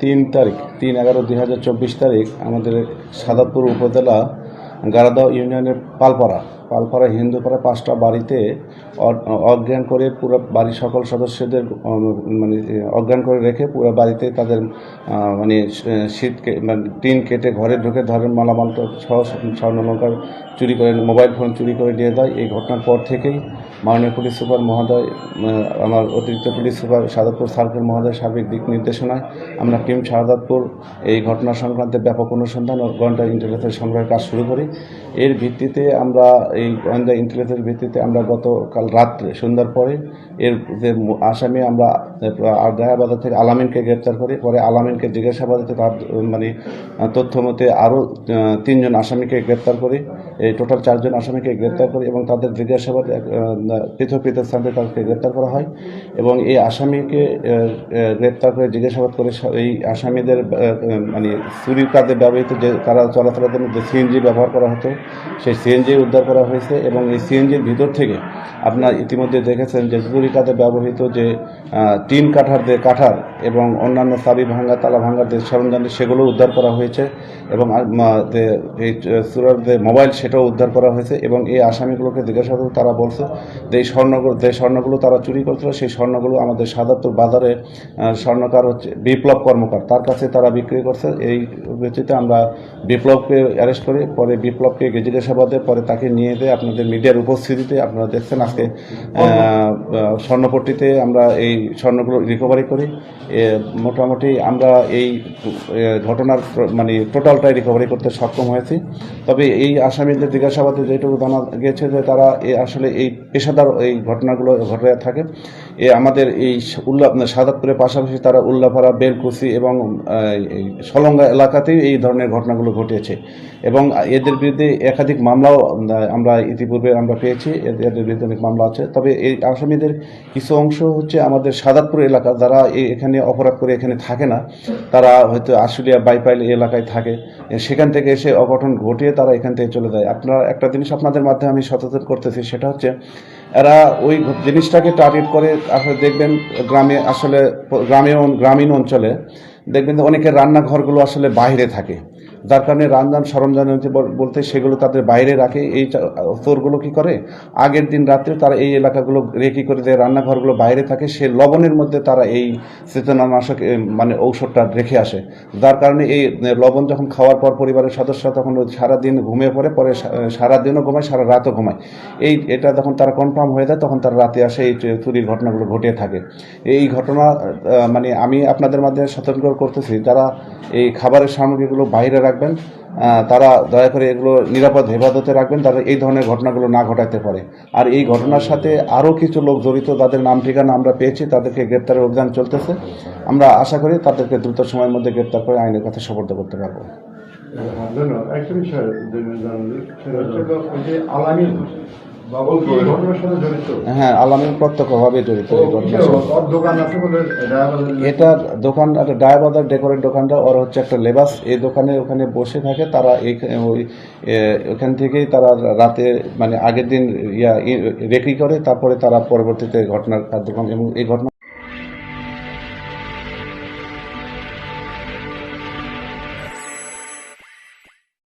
তিন তারিখ, তিন এগারো দুই হাজার চব্বিশ তারিখ আমাদের সাদাপুর উপজেলা গারাদাও ইউনিয়নের পালপাড়া পালপাড়া হিন্দুপাড়া পাঁচটা বাড়িতে অজ্ঞান করে পুরো বাড়ির সকল সদস্যদের মানে অজ্ঞান করে রেখে পুরো বাড়িতে তাদের মানে শীত মানে টিন কেটে ঘরে ঢুকে ধরেন মালামাল সহ স্বর্ণলঙ্কার চুরি করে, মোবাইল ফোন চুরি করে নিয়ে দেয় এই ঘটনার পর থেকেই মাননীয় পুলিশ সুপার মহোদয় আমার অতিরিক্ত পুলিশ সুপার সাদাতপুর সার্কেল মহোদয় সার্বিক দিক নির্দেশনায় আমরা টিম শাহাদাতপুর এই ঘটনা সংক্রান্তে ব্যাপক অনুসন্ধান ও গোয়েন্দা ইন্টেলিজেন্স সংগ্রহের কাজ শুরু করি। এর ভিত্তিতে আমরা এই গোয়েন্দা ইন্টেলিজেন্সের ভিত্তিতে আমরা গতকাল রাত্রে, সন্ধ্যার পরে এর যে আসামি আমরা দায়াবাজার থেকে আলামিনকে গ্রেপ্তার করি। পরে আলামিনকে জিজ্ঞাসাবাদে তার মানে তথ্য মতে আরও তিনজন আসামিকে গ্রেপ্তার করি। এই টোটাল চারজন আসামিকে গ্রেপ্তার করি এবং তাদের জিজ্ঞাসাবাদে পৃথক পৃথক স্থানে তাদেরকে গ্রেপ্তার করা হয় এবং এই আসামিকে গ্রেপ্তার করে জিজ্ঞাসাবাদ করে এই আসামিদের মানে চুরির কাজে ব্যবহৃত যে, তারা চলাচলের জন্য যে সিএনজি ব্যবহার করা হতো, সেই সিএনজি উদ্ধার করা হয়েছে এবং এই সিএনজির ভিতর থেকে আপনার ইতিমধ্যে দেখেছেন যে চুরি কাজে ব্যবহৃত যে টিন কাঠার যে কাঠার এবং অন্যান্য চাবি ভাঙ্গা, তালা ভাঙ্গার যে সরঞ্জাম সেগুলো উদ্ধার করা হয়েছে এবং এই, চুরার যে মোবাইল, সেটাও উদ্ধার করা হয়েছে এবং এই আসামিগুলোকে জিজ্ঞাসাবাদ তারা বলছে যে স্বর্ণগুলো যে স্বর্ণগুলো তারা চুরি করছিল, সেই স্বর্ণগুলো আমাদের সাদাত্তর বাজারে স্বর্ণকার হচ্ছে বিপ্লব কর্মকার। তার কাছে তারা বিক্রি করছে। এই ভিত্তিতে আমরা বিপ্লবকে অ্যারেস্ট করি, পরে বিপ্লবকে জিজ্ঞাসাবাদে পরে তাকে নিয়ে যেয়ে আপনাদের মিডিয়ার উপস্থিতিতে আপনারা দেখছেন আজকে স্বর্ণপট্টিতে আমরা এই স্বর্ণগুলো রিকভারি করি। মোটামুটি আমরা এই ঘটনার মানে টোটালটাই রিকভারি করতে সক্ষম হয়েছি। তবে এই আসামিদের জিজ্ঞাসাবাদে যেটুকু জানা গেছে যে তারা আসলে এই পেশাদার এই ঘটনাগুলো ঘটে থাকে। এ আমাদের এই উল্লাহ সাদাতপুরের পাশাপাশি তারা উল্লাপাড়া, বেলকুচি এবং সলঙ্গা এলাকাতেই এই ধরনের ঘটনাগুলো ঘটেছে। এবং এদের বিরুদ্ধে একাধিক মামলাও আমরা ইতিপূর্বে আমরা পেয়েছি। এদের বিরুদ্ধে অনেক মামলা আছে। তবে এই আসামিদের কিছু অংশ হচ্ছে আমাদের সাদাতপুর এলাকা। যারা এখানে অপরাধ করে এখানে থাকে না, তারা হয়তো আশুলিয়া বাইপাইল এলাকায় থাকে। সেখান থেকে এসে অঘটন ঘটিয়ে তারা এখান থেকে চলে যায়। আপনারা একটা জিনিস আপনাদের মাধ্যমে আমি সচেতন করতেছি, সেটা হচ্ছে এরা ওই জিনিসটাকে টার্গেট করে আসলে দেখবেন গ্রামে আসলে গ্রামে গ্রামীণ অঞ্চলে দেখবেন অনেকের রান্নাঘরগুলো আসলে বাইরে থাকে। যার কারণে রান্নার সরঞ্জাম বলতে সেগুলো তাদের বাইরে রাখে। এই চোরগুলো কি করে? আগের দিন রাত্রে তারা এই এলাকাগুলো রেখি করে যে রান্নাঘরগুলো বাইরে থাকে, সে লবণের মধ্যে তারা এই চেতনানাশক মানে ঔষধটা রেখে আসে। যার কারণে এই লবণ যখন খাওয়ার পর পরিবারের সদস্যরা তখন সারাদিন ঘুমিয়ে পড়ে, পরে সারাদিনও ঘুমায়, সারা রাতও ঘুমায়। এই, এটা যখন তারা কনফার্ম হয়ে যায়, তখন তারা রাতে আসে এই চুরির ঘটনাগুলো ঘটে থাকে। এই ঘটনা মানে আমি আপনাদের মাধ্যমে সতর্ক করতেছি, যারা এই খাবারের সামগ্রীগুলো বাইরে রাখবেন। তারা দয়া করে এগুলো নিরাপদ হেফাজতে রাখবেন তারা এই ধরনের ঘটনাগুলো না ঘটাতে পারে। আর এই ঘটনার সাথে আরও কিছু লোক জড়িত, তাদের নাম ঠিকানা আমরা পেয়েছি, তাদেরকে গ্রেপ্তারের অভিযান চলতেছে। আমরা আশা করি তাদেরকে দ্রুত সময়ের মধ্যে গ্রেপ্তার করে আইনের কাছে সবর্দ করতে পারব। ধন্যবাদ। একটা বিষয় জেনে জানলে সেটা হচ্ছে গো, ওই যে আলামিন বাবু কি এই ঘটনার সাথে। জড়িত হ্যাঁ আলামিন প্রত্যক্ষভাবে জড়িত দোকান এটার দোকান একটা ডায়াবাজার ডেকোরেট দোকানটা ওর হচ্ছে একটা লেবাস। এই দোকানে ওখানে বসে থাকে তারা ওই ওখান থেকেই তারা রাতে মানে আগের দিন ইয়া রেকি করে তারপরে তারা পরবর্তীতে ঘটনার কার্যক্রম এবং এই ঘটনা